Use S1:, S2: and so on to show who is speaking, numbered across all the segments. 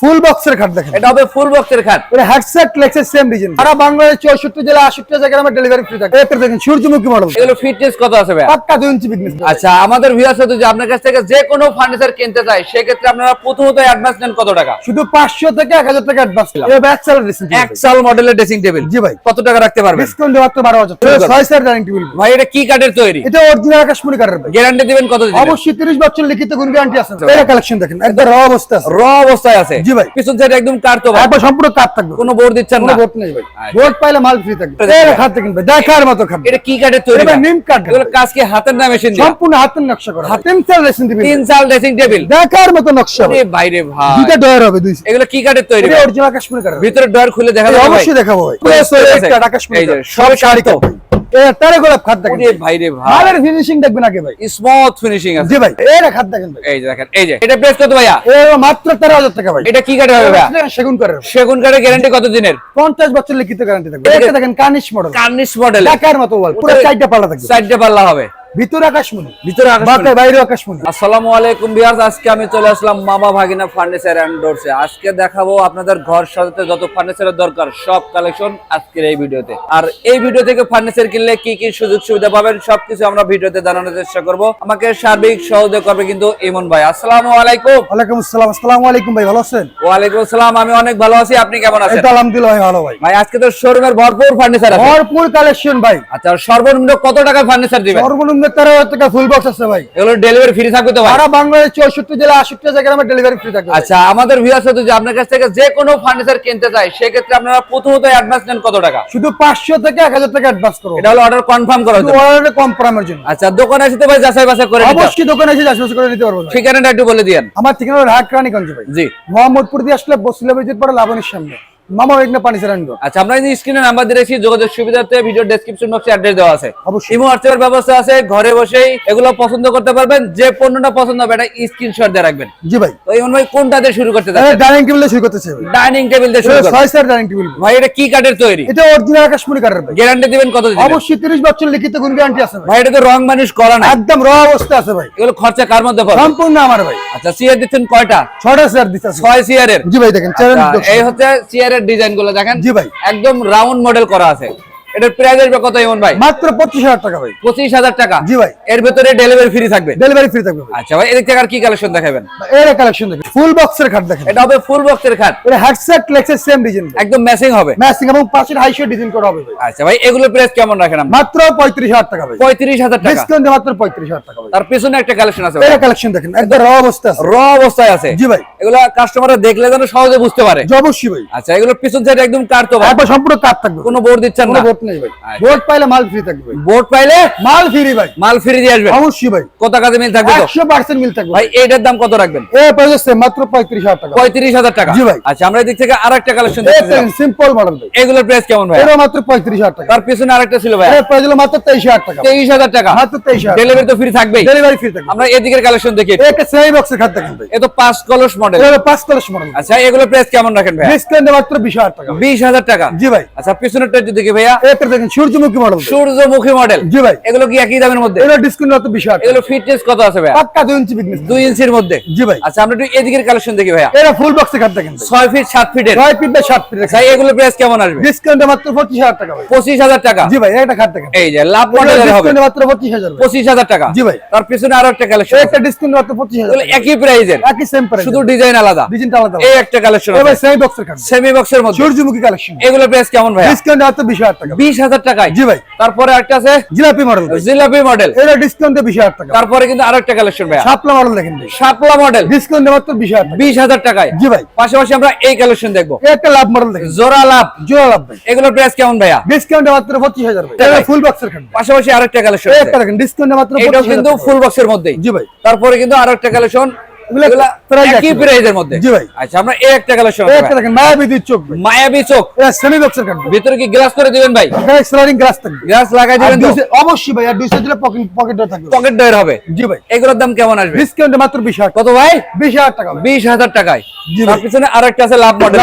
S1: ফুল বক্সের খাট দেখেন।
S2: এটা হবে ফুল বক্সের খাট।
S1: এটা লেক্সের সেম ডিজাইন সারা বাংলাদেশ চৌষট্টি জেলা আষট্টি জায়গায় আমার ডেলিভারি ফ্রি থাকে এতে দেখেন সূর্যমুখী মডেল
S2: এগুলো ফিটনেস কত আছে ভাই
S1: পাক্কা দুই ইঞ্চি বিজনেস
S2: আচ্ছা আমাদের ভিউয়ার্স যদি আপনার কাছ থেকে যে কোনো ফার্নিচার কিনতে চাই সেক্ষেত্রে আপনারা প্রথমত অ্যাডভান্স নেন কত টাকা?
S1: শুধু পাঁচশো থেকে এক হাজার টাকা অ্যাডভান্স এটা ব্যাক চালার
S2: এক সাল মডেলের ড্রেসিং টেবিল
S1: জি ভাই।
S2: কত টাকা রাখতে পারবেন?
S1: ডিসকাউন্ট বারো হাজার।
S2: শুরু করুন।
S1: ছয় ডাইনিং টেবিল
S2: ভাই এটা কি কাঠের তৈরি?
S1: এটা অরিজিনাল আকাশমণি কাঠের ভাই।
S2: গ্যারান্টি দিবেন কত দিন
S1: অবশ্যই তিরিশ বছর লিখিত গুণ গ্যারান্টি আছে এটা কালেকশন দেখেন একদম র অবস্থা আছে।
S2: র অবস্থায় আছে।
S1: জি ভাই।
S2: পিছন সাইড একদম কাঠ তো ভাই?
S1: একবার সম্পূর্ণ কাঠ থাকবে?
S2: কোনো বোর্ড দিচ্ছেন না।
S1: ভোট নেই ভাই।
S2: আচ্ছা।
S1: পাইলে মাল ফ্রি থাকবে।
S2: এটা
S1: এটা খাট দেখার মতো খাট
S2: এটা কি কাঠের তৈরি
S1: এটা নিম কাঠ।
S2: এগুলো কাজ কি হাতের না মেশিন
S1: সম্পূর্ণ হাতের নকশা করা। টেবিল
S2: তিন সাল ড্রেসিং টেবিল
S1: দেখার মতো নকশা
S2: আরে বাইরে ভাই।
S1: দুইটা ডয়ার হবে দুই
S2: এগুলো কি তৈরি
S1: এটা? অরিজিনাল
S2: ভিতরে ডয়ার খুলে দেখা
S1: এই
S2: যাবে ভাই।
S1: অবশ্যই দেখাবো ভাই।
S2: সব শাড়ি তো।
S1: এটা গোলাপ খাট দেখেন
S2: ওরে ভাইরে ভাই।
S1: মালের ফিনিশিং দেখবেন আগে ভাই।
S2: স্মুথ ফিনিশিং আছে।
S1: জি ভাই এটা খাট দেখেন ভাই।
S2: এই যে দেখেন এই যে এটা প্রেস কত ভাইয়া?
S1: এটা মাত্র তেরো হাজার টাকা ভাই।
S2: এটা কি হবে
S1: সেগুন কাঠের
S2: সেগুন কাঠের গ্যারান্টি কত দিনের?
S1: পঞ্চাশ বছর লিখিত গ্যারান্টি থাকবে। এটা দেখেন কানিশ মডেল
S2: কার্নিশ মডেল
S1: মতো পুরো চারটা পাল্লা থাকবে।
S2: সাইডে পাল্লা হবে।
S1: ভিতরে আকাশমণি।
S2: ভিতরে আকাশ
S1: বাইরে আকাশমণি।
S2: আসসালামু আলাইকুম বিহার আজকে আমি চলে আসলাম মামা ভাগিনা ফার্নিচার এন্ড ডোরসে আজকে দেখাবো আপনাদের ঘর সাজাতে যত ফার্নিচারের দরকার সব কালেকশন আজকের এই ভিডিওতে। আর এই ভিডিও থেকে ফার্নিচার কিনলে কি কি সুযোগ সুবিধা পাবেন সবকিছু আমরা ভিডিওতে জানানোর চেষ্টা করব। আমাকে সার্বিক সহযোগ করবে কিন্তু ইমন ভাই। আসসালামু আলাইকুম।
S1: ওয়ালাইকুম আসসালাম। আসসালামু আলাইকুম ভাই ভালো আছেন?
S2: ওয়ালাইকুম আসসালাম আমি অনেক ভালো আছি। আপনি কেমন আছেন?
S1: আলহামদুলিল্লাহ ভালো ভাই।
S2: ভাই আজকে তো শোরুমের ভরপুর ফার্নিচার আছে।
S1: ভরপুর কালেকশন ভাই।
S2: আচ্ছা সর্বনিম্ন কত টাকার ফার্নিচার দিবেন?
S1: সর্বনিম্ন হাজার ফুল বক্স আছে ভাই।
S2: এগুলো ডেলিভারি ফ্রি থাকবে তো ভাই?
S1: সারা বাংলাদেশ চৌষট্টি জেলা আষট্টি জায়গায় আমার ডেলিভারি ফ্রি থাকবে
S2: আচ্ছা আমাদের ভিউয়ার্স যদি আপনার কাছ থেকে যে কোনো ফার্নিচার কিনতে আপনারা প্রথমত অ্যাডভান্স নেন কত টাকা?
S1: শুধু পাঁচশো থেকে এক হাজার টাকা অ্যাডভান্স করব
S2: এটা হলো অর্ডার কনফার্ম করার জন্য।
S1: অর্ডারে প্রামের জন্য।
S2: আচ্ছা দোকানে এসে তো ভাই যাচাই বাছাই করে
S1: অবশ্যই দোকানে এসে চাষবাস করে নিতে পারব
S2: ঠিকানাটা একটু বলে দিয়েন।
S1: আমার ঠিকানা হলো রানীগঞ্জ ভাই।
S2: জি।
S1: মোহাম্মদপুর দিয়ে আসলে বসিলা ব্রিজের পরে লাবণীর সামনে। মামা পানি
S2: আচ্ছা আমরা এই স্ক্রিনে নাম্বার দিয়ে রেখেছি যোগাযোগ সুবিধার্থে ভিডিও ডেসক্রিপশন বক্সে অ্যাড্রেস দেওয়া আছে।
S1: অবশ্যই।
S2: ইমো হোয়াটসঅ্যাপের ব্যবস্থা আছে ঘরে বসেই এগুলো পছন্দ করতে পারবেন যে পণ্যটা পছন্দ হবে এটা স্ক্রিনশট দিয়ে রাখবেন।
S1: জি ভাই।
S2: তো ইমন ভাই কোনটা দিয়ে শুরু করতে চাচ্ছেন?
S1: ডাইনিং টেবিলে শুরু করতেছে ভাই।
S2: ডাইনিং টেবিল দিয়ে শুরু
S1: ছয় স্টার ডাইনিং টেবিল
S2: ভাই এটা কি কাঠের তৈরি?
S1: এটা অরিজিনাল আকাশমণি কাঠের ভাই।
S2: গ্যারান্টি দিবেন কত দিন
S1: অবশ্যই তিরিশ বছর লিখিত গুণ গ্যারান্টি আছে ভাই।
S2: এটা তো রং মানুষ করা না
S1: একদম র অবস্থা আছে ভাই।
S2: এগুলো খরচা কার মধ্যে পড়বে
S1: সম্পূর্ণ আমার ভাই।
S2: আচ্ছা সিয়ার দিচ্ছেন কয়টা?
S1: ছয়টা স্যার দিতে
S2: ছয় সিয়ারের
S1: জি ভাই দেখেন
S2: আচ্ছা। এই হচ্ছে চেয়ারের ডিজাইনগুলো দেখেন?
S1: জি ভাই।
S2: একদম রাউন্ড মডেল করা আছে। এটার প্রাইস আসবে কত এমন ভাই?
S1: মাত্র পঁচিশ হাজার টাকা ভাই।
S2: পঁচিশ হাজার টাকা?
S1: জি ভাই।
S2: এর ভেতরে ডেলিভারি ফ্রি থাকবে?
S1: ডেলিভারি ফ্রি থাকবে
S2: আচ্ছা ভাই এদিক থেকে আর কি কালেকশন দেখাবেন?
S1: এর কালেকশন দেখেন। ফুল বক্সের খাট দেখেন।
S2: এটা হবে ফুল বক্সের খাট।
S1: এটা হেডসেট লেক্সের সেম ডিজাইন
S2: একদম ম্যাচিং হবে।
S1: ম্যাচিং এবং পাশের হাইশো ডিজাইন করা হবে
S2: আচ্ছা ভাই এগুলোর প্রাইস কেমন রাখেন
S1: মাত্র পঁয়ত্রিশ হাজার টাকা ভাই।
S2: পঁয়ত্রিশ হাজার টাকা।
S1: ডিসকাউন্ট মাত্র পঁয়ত্রিশ হাজার টাকা
S2: তার পিছনে একটা কালেকশন আছে
S1: এর কালেকশন দেখেন একদম র অবস্থা আছে।
S2: র অবস্থায় আছে।
S1: জি ভাই।
S2: এগুলো কাস্টমাররা দেখলে যেন সহজে বুঝতে পারে।
S1: অবশ্যই ভাই।
S2: আচ্ছা এগুলোর পিছন সাইড একদম কার তো ভাই।
S1: সম্পূর্ণ কাট থাকবে।
S2: কোনো বোর্ড দিচ্ছেন না।
S1: নেই ভাই।
S2: আচ্ছা।
S1: পাইলে মাল ফ্রি থাকবে।
S2: বোর্ড পাইলে
S1: মাল ফ্রি ভাই।
S2: মাল ফ্রি দিয়ে আসবেন
S1: অবশ্যই ভাই।
S2: কত কাজে মিল থাকবে তো?
S1: একশো পার্সেন্ট মিল থাকবে।
S2: ভাই এইটার দাম কত রাখবেন?
S1: এ পাইছে মাত্র পঁয়ত্রিশ হাজার টাকা।
S2: পঁয়ত্রিশ হাজার টাকা।
S1: জি ভাই।
S2: আচ্ছা আমরা এদিক থেকে আর কালেকশন দেখতেছিলাম
S1: সিম্পল মডেল ভাই।
S2: এগুলোর প্রাইস কেমন ভাই?
S1: এটা মাত্র পঁয়ত্রিশ হাজার টাকা।
S2: তার পিছনে আরেকটা ছিল ভাই।
S1: এর প্রাইস হলো মাত্র তেইশ হাজার টাকা।
S2: তেইশ হাজার টাকা।
S1: মাত্র তেইশ হাজার
S2: ডেলিভারি তো ফ্রি থাকবেই।
S1: ডেলিভারি ফ্রি থাকবে।
S2: আমরা এদিকের কালেকশন দেখি
S1: একটা। সেমি বক্সের খাট দেখেন ভাই
S2: এ তো পাঁচ কলস মডেল
S1: এটা পাঁচ কলস মডেল
S2: আচ্ছা এগুলোর প্রাইস কেমন রাখেন ভাই
S1: ডিসকাউন্টে মাত্র বিশ হাজার টাকা।
S2: বিশ হাজার টাকা।
S1: জি ভাই।
S2: আচ্ছা পিছনেরটা যদি দেখি ভাইয়া।
S1: এটা দেখেন সূর্যমুখী মডেল
S2: সূর্যমুখী মডেল
S1: জি ভাই।
S2: এগুলো কি একই দামের মধ্যে?
S1: এটা ডিসকাউন্ট হাজার টাকা।
S2: এগুলো ফিটনেস কত আছে ভাইয়া?
S1: পাক্কা দুই ইঞ্চি বিজনেস
S2: দুই ইঞ্চির মধ্যে?
S1: জি ভাই।
S2: আচ্ছা আমরা একটু এদিকের কালেকশন দেখি ভাইয়া।
S1: এটা ফুল বক্সের খাট দেখেন ভাই।
S2: ছয় ফিট সাত ফিটের
S1: ছয় ফিট বাই সাত ফিট
S2: আচ্ছা এগুলোর প্রাইস কেমন আসবে?
S1: ডিসকাউন্টে মাত্র পঁচিশ হাজার টাকা ভাই।
S2: পঁচিশ হাজার টাকা?
S1: জি ভাই এটা খাট দেখেন
S2: এই যে লাভ মডেলের হবে।
S1: ডিসকাউন্টে মাত্র পঁচিশ হাজার ভাই।
S2: পঁচিশ হাজার টাকা?
S1: জি ভাই।
S2: তার পিছনে আরও একটা কালেকশন
S1: একটা ডিসকাউন্ট মাত্র পঁচিশ হাজার
S2: এগুলো
S1: টাকা।
S2: একই প্রাইজের
S1: একই সেম প্রাইস
S2: শুধু ডিজাইন আলাদা।
S1: ডিজাইনটা আলাদা
S2: এই একটা কালেকশন
S1: এবার সেমি বক্সের খাট
S2: সেমি বক্সের মধ্যে।
S1: সূর্যমুখী কালেকশন
S2: এগুলোর প্রাইস কেমন ভাই
S1: ডিসকাউন্টে মাত্র বিশ হাজার টাকা।
S2: বিশ হাজার টাকায়।
S1: জি ভাই।
S2: তারপরে একটা আছে
S1: জিলাপি মডেল
S2: জিলাপি মডেল
S1: এটা ডিসকাউন্টে বিশ হাজার টাকা।
S2: তারপরে কিন্তু আরও একটা কালেকশন ভাই
S1: শাপলা মডেল দেখেন
S2: শাপলা মডেল
S1: ডিসকাউন্টে মাত্র বিশ হাজার
S2: বিশ হাজার টাকায়।
S1: জি ভাই।
S2: পাশাপাশি আমরা এই কালেকশন দেখব।
S1: একটা লাভ মডেল দেখেন।
S2: জোড়া লাভ
S1: জোড়া লাভ ভাই।
S2: এগুলোর প্রাইস কেমন ভাইয়া?
S1: ডিসকাউন্টে মাত্র পঁচিশ হাজার ফুল বক্সের খাট
S2: পাশাপাশি আরেকটা কালেকশন
S1: একটা দেখেন ডিসকাউন্টে মাত্র
S2: এটাও কিন্তু ফুল বক্সের মধ্যেই।
S1: জি ভাই।
S2: তারপরে কিন্তু আরও একটা কালেকশন একই
S1: একই।
S2: প্রাইজের মধ্যে?
S1: জি ভাই।
S2: আচ্ছা আমরা এই একটা কালেকশন
S1: একটা দেখেন মায়াবী চোখ
S2: মায়াবী চোখ।
S1: এটা সেমি বক্সের খাট
S2: ভিতরে কি গ্লাস করে দিবেন ভাই?
S1: এখানে স্লাইডিং গ্লাস থাকবে।
S2: গ্লাস লাগাই দিবেন তো?
S1: দুই side- অবশ্যই ভাই আর দুই দিলে পকেট পকেট ডোর থাকবে।
S2: পকেট ডয়ের হবে?
S1: জি ভাই।
S2: এগুলোর দাম কেমন আসবে?
S1: ডিসকাউন্টে মাত্র বিশ হাজার
S2: কত ভাই?
S1: বিশ হাজার টাকা ভাই।
S2: বিশ হাজার টাকায়। তার পিছনে আরেকটা আছে লাভ মডেল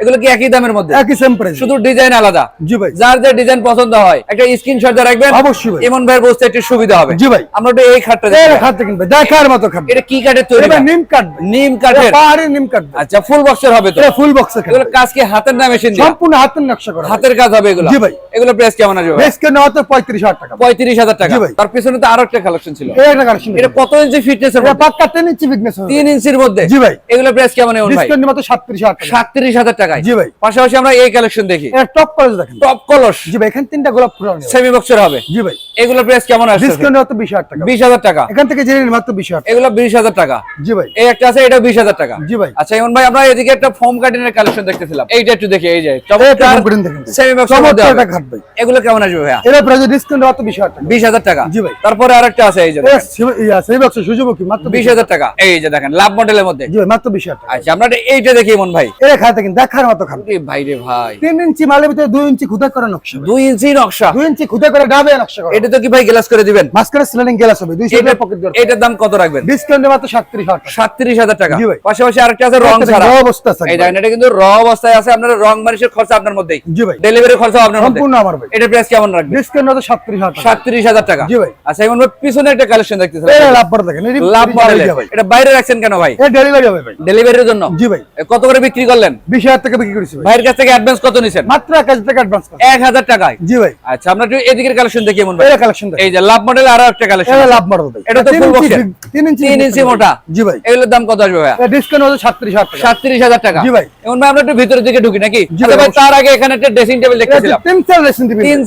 S2: এগুলো কি একই দামের মধ্যে?
S1: একই সেম প্রাইস
S2: শুধু ডিজাইন আলাদা।
S1: জি ভাই।
S2: যার যে ডিজাইন পছন্দ হয় একটা স্ক্রিনশট দিয়ে রাখবেন।
S1: অবশ্যই
S2: এমন ভাইয়ের বুঝতে একটু সুবিধা হবে।
S1: জি ভাই।
S2: আমরা এই খাটটা দেখি।
S1: ভাই দেখার মতো খাট
S2: এটা কি কাঠের তৈরি ভাই?
S1: নিম কাঠ।
S2: নিম কাঠের।
S1: পাহাড়ি নিম কাঠ।
S2: আচ্ছা ফুল বক্সের হবে তো?
S1: ফুল বক্সের
S2: এগুলো কাজ কি হাতের না মেশিন
S1: সম্পূর্ণ হাতের নকশা করা
S2: হাতের কাজ হবে এগুলো?
S1: জি ভাই।
S2: এগুলো প্রাইস কেমন আসবে ভাই?
S1: বেসকে নেওয়া তো পঁয়ত্রিশ হাজার টাকা।
S2: পঁয়ত্রিশ হাজার টাকা। তার পিছনে তো আরও একটা কালেকশন ছিল।
S1: এই একটা কালেকশন
S2: এটা কত ইঞ্চি ফিটনেস
S1: এটা পাক্কা টেন ইঞ্চি বিগনেস হবে।
S2: তিন ইঞ্চির মধ্যে?
S1: জি ভাই।
S2: এগুলো প্রাইস কেমন এমন ভাই?
S1: ডিসকাউন্ট মাত্র সাতত্রিশ হাজার টাকা।
S2: সাতত্রিশ হাজার টাকায়?
S1: জি ভাই।
S2: পাশাপাশি আমরা এই কালেকশন দেখি।
S1: এটা টপ কলেজ দেখেন।
S2: টপ কলস
S1: জি ভাই এখানে তিনটা গোলাপ ফুল।
S2: সেমি বক্সের হবে।
S1: জি ভাই।
S2: এগুলো প্রাইস কেমন আসছে
S1: ডিসকাউন্ট বিশ হাজার টাকা।
S2: বিশ হাজার টাকা।
S1: এখান থেকে জেনে নিন মাত্র বিশ হাজার টাকা।
S2: এগুলো বিশ হাজার টাকা।
S1: জি ভাই।
S2: এই একটা আছে এটা বিশ হাজার টাকা।
S1: জি ভাই।
S2: আচ্ছা এমন ভাই আমরা এদিকে একটা ফোম কাটিনের কালেকশন দেখতেছিলাম। এইটা একটু দেখি এই যে চমৎকার
S1: দেখেন।
S2: সেমি বক্সের
S1: চমৎকার
S2: হবে।
S1: খাট ভাই।
S2: এগুলো কেমন আসবে ভাইয়া?
S1: এর প্রাইস ডিসকাউন্ট মাত্র বিশ টাকা।
S2: বিশ হাজার টাকা।
S1: জি ভাই।
S2: তারপরে আরেকটা আছে এই যে
S1: এটা সে- সেই বক্স সুযোগী মাত্র
S2: বিশ হাজার টাকা। এই যে দেখেন লাভ মডেলের মধ্যে।
S1: জি ভাই মাত্র বিশ হাজার টাকা।
S2: আচ্ছা আমরা এইটা দেখি ভাই।
S1: দেখেন দেখার মতো
S2: ভাই রে ভাই।
S1: তিন ইঞ্চি মালের ভিতরে দুই ইঞ্চি খুদা করে নকশা।
S2: দুই ইঞ্চি নকশা।
S1: দুই ইঞ্চি খুদা করে ডাবে নকশা করা।
S2: এটা তো কি ভাই গ্লাস করে দিবেন?
S1: মাঝখানে গ্লাস হবে দুই সাইডে পকেট
S2: দাম কত রাখবেন?
S1: ডিসকাউন্টে মাত্র সাতত্রিশ হাজার টাকা।
S2: সাতত্রিশ হাজার টাকা। পাশাপাশি আরেকটা আছে রং ছাড়া।
S1: অবস্থা আছে।
S2: এই দেখেন কিন্তু র অবস্থায় আছে আপনার রং মানিসের খরচা আপনার মধ্যেই।
S1: জি ভাই।
S2: ডেলিভারি খরচা আপনার মধ্যে।
S1: সম্পূর্ণ আমার ভাই।
S2: এটার প্রাইস কেমন রাখবেন
S1: ডিসকাউন্ট মাত্র
S2: সাতত্রিশ হাজার টাকা।
S1: জি ভাই।
S2: আচ্ছা ভাই পিছনে একটা কালেকশন দেখতেছেন
S1: এটা লাভ পরে দেখেন
S2: লাভ
S1: এটি
S2: মডেল এটা বাইরে রাখছেন কেন ভাই?
S1: এটা ডেলিভারি হবে ভাই।
S2: ডেলিভারির জন্য?
S1: জি ভাই।
S2: কত করে বিক্রি করলেন?
S1: বিশ হাজার টাকা বিক্রি করেছি ভাই।
S2: ভাইয়ের কাছ থেকে অ্যাডভান্স কত নিছেন?
S1: মাত্র এক হাজার টাকা অ্যাডভান্স
S2: এক হাজার টাকায়?
S1: জি ভাই।
S2: আচ্ছা আমরা একটু এদিকের কালেকশন দেখি এমন ভাই।
S1: এটা কালেকশন
S2: এই যে লাভ মডেল আরও একটা কালেকশন
S1: এটা লাভ মডেল ভাই
S2: এটা তো এর।
S1: big- তিন ইঞ্চি
S2: তিন
S1: big
S2: ইঞ্চি মোটা।
S1: জি ভাই।
S2: এগুলোর দাম কত আসবে ভাইয়া?
S1: ডিসকাউন্ট হচ্ছে সাতত্রিশ হাজার
S2: সাতত্রিশ হাজার টাকা।
S1: জি ভাই।
S2: এমন ভাই আমরা একটু ভিতরের দিকে ঢুকি নাকি? আচ্ছা
S1: ভাই,
S2: তার আগে এখানে একটা ড্রেসিং টেবিল দেখতেছিলাম।
S1: তিন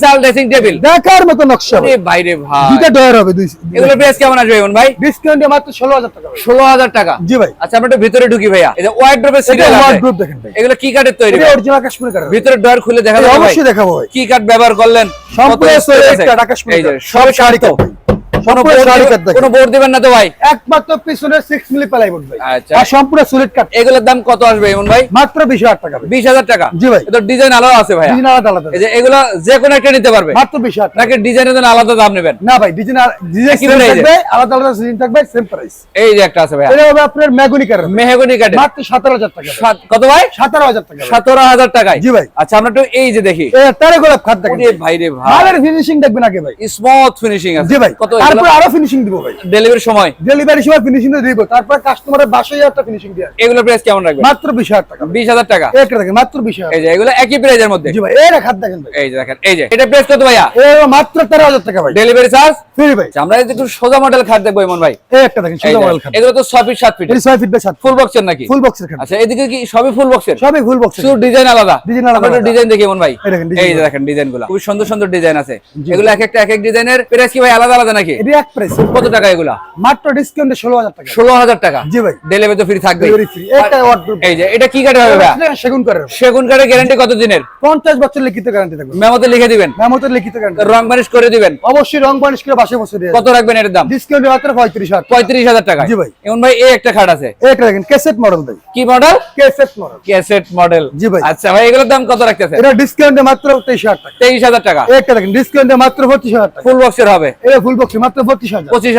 S2: সাল ড্রেসিং টেবিল
S1: দেখার মতো নকশা ভাই।
S2: বাইরে ভাই।
S1: দুইটা ডয়ার হবে দুই
S2: প্রাইস কেমন আসবে এমন ভাই?
S1: ডিসকাউন্টে মাত্র ষোলো হাজার টাকা ভাই।
S2: ষোলো হাজার টাকা।
S1: জি ভাই।
S2: আচ্ছা আমরা একটু ভিতরে ঢুকি ভাইয়া। এই যে সিরিয়াল আছে।
S1: দেখেন ভাই।
S2: এগুলো কি কাঠের তৈরি
S1: এটা অরিজিনাল কাশ্মীর কাঠ
S2: ভিতরে ডয়ার খুলে দেখা যাবে
S1: অবশ্যই দেখাবো ভাই।
S2: কি কাঠ ব্যবহার করলেন?
S1: সম্পূর্ণ কাঠ।
S2: সব শাড়ি তো। কোনো বোর্ড দিবেন-
S1: কাঠ দেখেন।
S2: কোনো বোর্ড দিবেন না তো ভাই?
S1: একমাত্র পিছনে সিক্স মিলি প্লাইউড ভাই
S2: আচ্ছা।
S1: আর সম্পূর্ণ সলিড কাঠ
S2: এগুলোর দাম কত আসবে এমন ভাই?
S1: মাত্র বিশ হাজার টাকা। ভাই
S2: বিশ হাজার টাকা?
S1: জি ভাই।
S2: এটা ডিজাইন আলাদা আছে ভাইয়া।
S1: ডিজাইন আলাদা আলাদা।
S2: এই যে এগুলো যে কোনো একটা নিতে পারবে।
S1: মাত্র বিশ হাজার টাকা।
S2: ডিজাইনের জন্য আলাদা দাম নেবেন?
S1: না ভাই ডিজাইন ডিজাইন
S2: একই
S1: সেম
S2: price এ?
S1: থাকবে আলাদা আলাদা ডিজাইন থাকবে সেম প্রাইস
S2: এই যে একটা আছে ভাইয়া।
S1: এটা হবে আপনার ম্যাগুনি কাঠ
S2: মেহগনি কাঠের
S1: মাত্র সতেরো হাজার টাকা।
S2: কত ভাই?
S1: সতেরো হাজার টাকা ভাই।
S2: সতেরো হাজার টাকায়?
S1: জি ভাই।
S2: আচ্ছা আমরা একটু এই যে দেখি।
S1: এ গোলাপ খাট দেখেন।
S2: ভাই রে ভাই।
S1: ফিনিশিং দেখবেন আগে ভাই।
S2: স্মুথ ফিনিশিং আছে।
S1: জি ভাই।
S2: কত
S1: তারপর আরও ফিনিশিং দিব ভাই।
S2: ডেলিভারি সময়।
S1: ডেলিভারি সময় ফিনিশিং দিব। তারপর কাস্টমারের বাসায় একটা ফিনিশিং দিয়ে
S2: এগুলো প্রাইস কেমন রাখবেন?
S1: মাত্র বিশ হাজার টাকা।
S2: বিশ হাজার টাকা।
S1: একটা দেখেন মাত্র বিশ হাজার।
S2: এই যে এগুলো একই প্রাইজের মধ্যে।
S1: জি ভাই এর দেখেন ভাই।
S2: এই যে দেখেন এই যে এটা প্রাইস কত ভাইয়া?
S1: এ মাত্র তেরো হাজার টাকা ভাই।
S2: ডেলিভারি চার্জ
S1: ফ্রি ভাই।
S2: আমরা একটু সোজা মডেল খাট দেখব এমন ভাই।
S1: এই একটা দেখেন
S2: যে,
S1: মডেল খাট।
S2: এগুলো তো ছয় ফিট সাত ফিট
S1: বাই
S2: ফুল বক্সের নাকি?
S1: ফুল বক্সের খাট।
S2: আচ্ছা এদিকে কি সবই ফুল বক্সের
S1: সবই ফুল বক্স
S2: শুধু ডিজাইন আলাদা।
S1: Design আলাদা
S2: ডিজাইন দেখি এমন ভাই।
S1: এই দেখেন, design
S2: যে দেখেন ডিজাইনগুলো। খুব সুন্দর সুন্দর ডিজাইন আছে। এগুলো এক একটা এক এক ডিজাইনের প্রাইস কি ভাই আলাদা আলাদা নাকি?
S1: এটি এক প্রাইস
S2: কত টাকা এগুলা?
S1: মাত্র ডিসকাউন্টে ষোলো হাজার টাকা।
S2: ষোলো হাজার টাকা?
S1: জি ভাই।
S2: ডেলিভারি তো ফ্রি থাকবে
S1: ডেলিভারি ফ্রি একটা ওয়ার্ড
S2: এই যে এটা কি কাঠে হবে? ভাইয়া
S1: সেগুন করে
S2: সেগুন কাঠের গ্যারান্টি কত দিনের?
S1: পঞ্চাশ বছর লিখিত গ্যারান্টি থাকবে।
S2: মেমোতে লিখে দিবেন।
S1: মেমোতে লিখিত গ্যারান্টি
S2: রং মানিশ করে দিবেন।
S1: অবশ্যই রং বানিশ করে বাসে বসে
S2: কত রাখবেন এর দাম?
S1: ডিসকাউন্টে মাত্র পঁয়ত্রিশ হাজার
S2: পঁয়ত্রিশ হাজার টাকা।
S1: জি ভাই।
S2: এমন ভাই এই একটা খাট আছে।
S1: একটা দেখেন ক্যাসেট মডেল ভাই।
S2: কি model
S1: cassette model
S2: cassette model
S1: জি ভাই।
S2: আচ্ছা ভাই এগুলোর দাম কত
S1: এটা ডিসকাউন্টে মাত্র টাকা। একটা ডিসকাউন্টে মাত্র
S2: ফুল বক্সের হবে।
S1: এটা ফুল বক্স মাত্র বত্রিশ হাজার।
S2: পঁচিশ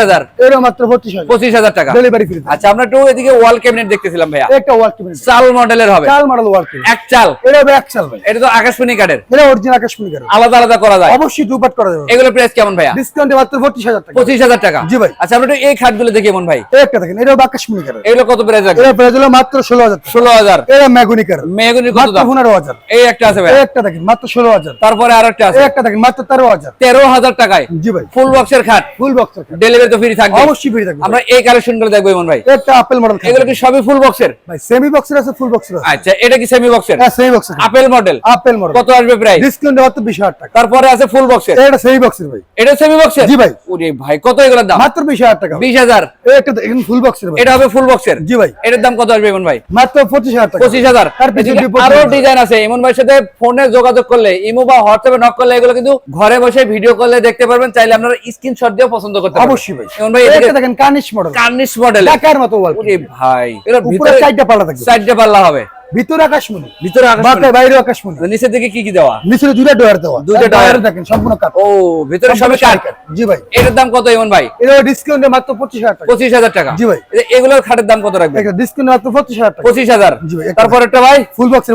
S1: মাত্র বত্রিশ হাজার।
S2: পঁচিশ হাজার টাকা।
S1: ডেলিভারি ফ্রি
S2: আচ্ছা আমরা একটু এদিকে ওয়াল ক্যাবিনেট দেখতেছিলাম ভাইয়া।
S1: একটা ওয়ার্ক কিনে
S2: চাল মডেলের হবে।
S1: চাল মডেল ওয়ার্ক কিনে
S2: এক চাল।
S1: এটা হবে এক চাল ভাই।
S2: এটা তো আকাশমণি কাঠের।
S1: এটা অরিজিনাল কাশ্মীরি কাঠ
S2: আলাদা আলাদা করা যায়।
S1: অবশ্যই দুপাট করা যাবে।
S2: এগুলো প্রাইস কেমন ভাইয়া?
S1: ডিসকাউন্টে মাত্র বত্রিশ হাজার টাকা।
S2: পঁচিশ হাজার টাকা।
S1: জি ভাই।
S2: আচ্ছা আমরা একটু এই খাটগুলো দেখি এমন ভাই।
S1: একটা দেখেন এটা হবে কাশ্মীরি কাঠ
S2: এগুলো কত প্রাইস রাখবে
S1: এটা প্রাইস হলো মাত্র ষোলো হাজার টাকা।
S2: ষোলো হাজার।
S1: এটা ম্যাগুনি কাঠ
S2: মেহগুনির কত দাম? এই একটা আছে ভাই
S1: একটা দেখেন মাত্র ষোলো হাজার।
S2: তারপরে আর একটা আছে
S1: একটা দেখেন মাত্র তেরো হাজার।
S2: তেরো হাজার টাকায়।
S1: জি ভাই।
S2: ফুল বক্সের খাট।
S1: ফুল বক্সের কাঠ
S2: ডেলিভারি তো ফ্রি থাকবে
S1: অবশ্যই ফ্রি থাকবে।
S2: আমরা এই কালেকশনগুলো দেখব এমন ভাই।
S1: একটা আপেল মডেল
S2: এগুলো কি সবই ফুল বক্সের
S1: ভাই সেমি বক্সের আছে ফুল বক্সের আছে।
S2: আচ্ছা এটা কি সেমি বক্সের
S1: হ্যাঁ সেমি বক্সের
S2: আপেল মডেল
S1: আপেল মডেল
S2: কত আসবে প্রাইস
S1: ডিসকাউন্টে বিশ হাজার টাকা।
S2: তারপরে আছে ফুল বক্সের
S1: এটা সেমি বক্সের ভাই।
S2: এটা সেমি বক্সের
S1: জি ভাই।
S2: ওরে ভাই কত এগুলোর দাম?
S1: মাত্র টাকা। এই একটা ফুল বক্সের ভাই।
S2: এটা হবে ফুল বক্সের
S1: জি ভাই।
S2: এটার দাম কত আসবে এমন ভাই?
S1: মাত্র পঁচিশ হাজার টাকা।
S2: পঁচিশ হাজার।
S1: তার পিছনে আরও
S2: ডিজাইন আছে। এমন ভাইয়ের সাথে ফোনে যোগাযোগ করলে ইমো বা হোয়াটসঅ্যাপে নক করলে এগুলো কিন্তু ঘরে বসে ভিডিও করলে দেখতে পারবেন। চাইলে আপনারা স্ক্রিনশট দিয়েও পছন্দ করতে
S1: অবশ্যই ভাই।
S2: এখন ভাই
S1: এটা দেখেন কার্নিশ মডেল
S2: কার্নিশ মডেল
S1: ঢাকার মতো ওয়াল
S2: ভাই।
S1: এর
S2: ভিতরে
S1: সাইডটা পাল্লা থাকবে।
S2: সাইডটা পাল্লা হবে।
S1: ভিতরে আকাশমণি।
S2: ভিতরে আকাশমণি।
S1: বাইরে আকাশমণি।
S2: নিচের দিকে কি কি দেওয়া?
S1: ডোয়ার দেওয়া।
S2: ডয়ার।
S1: দেখেন সম্পূর্ণ কাঠ।
S2: ও ভিতরে সবে কাঠ।
S1: জি ভাই।
S2: এটার দাম কত এমন ভাই?
S1: এটা ডিসকাউন্টে মাত্র পঁচিশ হাজার টাকা।
S2: পঁচিশ হাজার টাকা।
S1: জি ভাই।
S2: এগুলোর খাটের দাম কত রাখবে
S1: একটা ডিসকাউন্টে মাত্র পঁচিশ হাজার টাকা।
S2: পঁচিশ হাজার।
S1: জি ভাই,
S2: তারপর একটা ভাই?
S1: ফুল বক্সের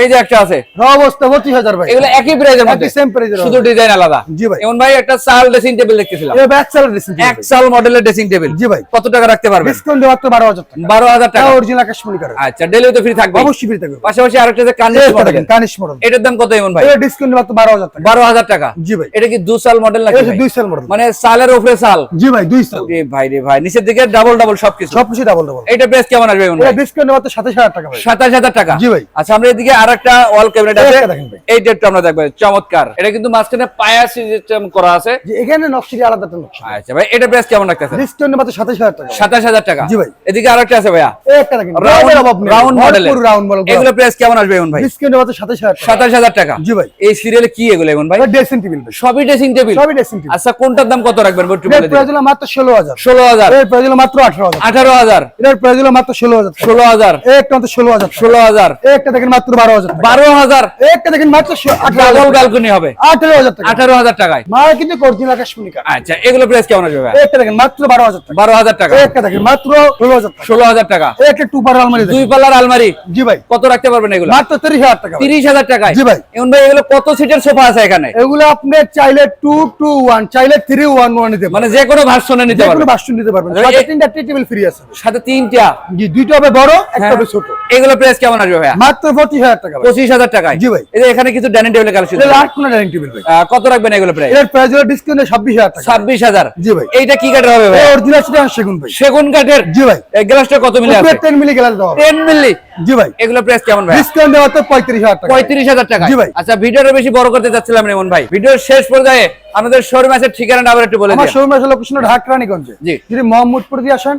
S2: এই যে একটা আছে।
S1: র অবস্থা পঁচিশ হাজার ভাই।
S2: এগুলো একই প্রাইজের মধ্যে।
S1: same price
S2: শুধু ডিজাইন আলাদা।
S1: জি ভাই।
S2: এমন ভাই একটা সাল ড্রেসিং টেবিল দেখতেছিলাম।
S1: এটা ব্যাক চালার ডিসকাউন্ট
S2: এক সাল মডেলের ড্রেসিং টেবিল
S1: জি ভাই।
S2: কত টাকা রাখতে পারবেন?
S1: ডিসকাউন্টে মাত্র বারো হাজার টাকা।
S2: বারো হাজার টাকা।
S1: অরিজিনাল আকাশমণি কাঠ
S2: আচ্ছা ডেলিভারি তো ফ্রি থাকবে
S1: অবশ্যই ফ্রি থাকবে।
S2: পাশাপাশি আরেকটা যে কানের মডেল
S1: দেখেন মডেল
S2: এটার দাম কত এমন ভাই?
S1: এটা ডিসকাউন্টে মাত্র বারো হাজার টাকা।
S2: বারো হাজার টাকা?
S1: জি ভাই।
S2: এটা কি দু সাল মডেল নাকি
S1: এটা দুই সাল মডেল
S2: মানে সালের উপরে সাল?
S1: জি ভাই দুই সাল
S2: রে ভাই রে ভাই। নিচের দিকে ডাবল ডাবল সবকিছু।
S1: সব ডাবল ডাবল
S2: এটা প্রাইস কেমন আসবে এমন
S1: এটা
S2: ভাই?
S1: মাত্র সাতাশ হাজার টাকা ভাই।
S2: সাতাশ হাজার টাকা?
S1: জি ভাই।
S2: আচ্ছা আমরা এদিকে আর ওয়াল ক্যাবিনেট আছে।
S1: একটা দেখেন ভাই।
S2: এই ডেটটা আমরা দেখব। চমৎকার। এটা কিন্তু মাঝখানে পায়া সিস্টেম করা আছে।
S1: এখানে নকশিটি আলাদা নকশা।
S2: আচ্ছা ভাই এটা প্রাইস কেমন রাখতেছে
S1: ডিসকাউন্টে মাত্র সাতাশ হাজার টাকা।
S2: টাকা।
S1: জি ভাই।
S2: এদিকে আর একটা আছে ভাইয়া।
S1: একটা
S2: round round model
S1: round model
S2: এগুলো প্রাইস কেমন আসবে এমন ভাই?
S1: ডিসকাউন্টে মাত্র সাতাশ হাজার টাকা।
S2: সাতাশ হাজার টাকা।
S1: জি ভাই।
S2: এই সিরিয়ালে কি এগুলো এমন ভাই?
S1: ড্রেসিং টেবিল
S2: সবই ড্রেসিং টেবিল
S1: সবই ড্রেসিং টেবিল
S2: আচ্ছা কোনটার দাম কত রাখবেন? একটু বলে দিন।
S1: প্রাইস হলো মাত্র ষোলো হাজার। এর প্রাইস হলো মাত্র এর প্রাইস হলো মাত্র টাকা। একটা মাত্র দেখেন মাত্র দেখেন মাত্র।
S2: ব্যালকনি হবে।
S1: টাকা।
S2: টাকায়।
S1: কিন্তু আকাশমণি
S2: আচ্ছা এগুলো প্রাইস কেমন আসবে ভাই?
S1: দেখেন মাত্র টাকা।
S2: টাকা।
S1: দেখেন মাত্র টাকা।
S2: টাকা।
S1: টু আলমারি
S2: দুই পাল্লার আলমারি।
S1: জি ভাই?
S2: কত রাখতে পারবেন এগুলো?
S1: মাত্র তিরিশ হাজার টাকা ভাই।
S2: তিরিশ হাজার টাকায়?
S1: জি ভাই।
S2: এমন ভাই এগুলো কত সিটের সোফা আছে এখানে?
S1: এগুলো আপনি চাইলে টু টু ওয়ান চাইলে থ্রি ওয়ান ওয়ান নিতে
S2: মানে যে কোনো ভার্সনে নিতে
S1: যে কোনো
S2: পারবেন।
S1: বাসন নিতে পারবেন। সাথে তিনটা টেবিল ফ্রি আছে।
S2: সাথে তিনটা।
S1: জি দুইটা হবে বড় একটা
S2: হ্যাঁ।
S1: হবে ছোট।
S2: এগুলো প্রাইস কেমন আসবে ভাইয়া?
S1: মাত্র পঁচিশ হাজার টাকা ভাই।
S2: পঁচিশ হাজার টাকায়?
S1: জি ভাই।
S2: এই যে এখানে কিছু ডাইনিং টেবিলের কালেকশন
S1: এটা লাখ কোনা ডাইনিং টেবিল ভাই।
S2: কত রাখবেন এগুলো প্রাইস
S1: এর প্রাইস হলো ডিসকাউন্টে ছাব্বিশ হাজার টাকা।
S2: ছাব্বিশ হাজার।
S1: জি ভাই।
S2: এইটা কি কাঠের হবে ভাই
S1: অরিজিনাল চিটাং সেগুন ভাই।
S2: সেগুন কাঠের?
S1: জি ভাই।
S2: এই গ্লাসটা কত মিলি আছে?
S1: টেন মিলি গ্লাস হবে।
S2: টেন মিলি
S1: জি ভাই।
S2: এগুলো প্রাইস কেমন ভাই
S1: ডিসকাউন্ট দেওয়া তো পঁয়ত্রিশ হাজার টাকা।
S2: পঁয়ত্রিশ হাজার টাকা।
S1: জি ভাই।
S2: আচ্ছা ভিডিওটা বেশি বড় করতে চাচ্ছিলাম না এমন ভাই। ভিডিওর শেষ পর্যায়ে আমাদের শোরুম আছে ঠিকানাটা আবার একটু বলে
S1: আমার
S2: দিন
S1: শোরুম আসলে লোকেশন ঢাকা রানীগঞ্জে।
S2: জি।
S1: যদি মোহাম্মদপুর দিয়ে আসেন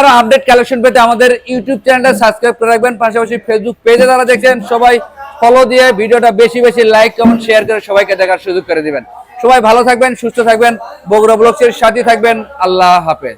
S2: আরও আপডেট কালেকশন পেতে আমাদের ইউটিউব সাবস্ক্রাইব করে রাখবেন। পাশাপাশি ফেসবুক দেখছেন, সবাই ফলো দিয়ে ভিডিওটা বেশি বেশি লাইক শেয়ার করে সবাইকে দেখার সুযোগ দিবেন। সবাই ভালো থাকবেন, সুস্থ থাকবেন। বগুড়া ব্লগসের সাথে থাকবেন। আল্লাহ হাফেজ।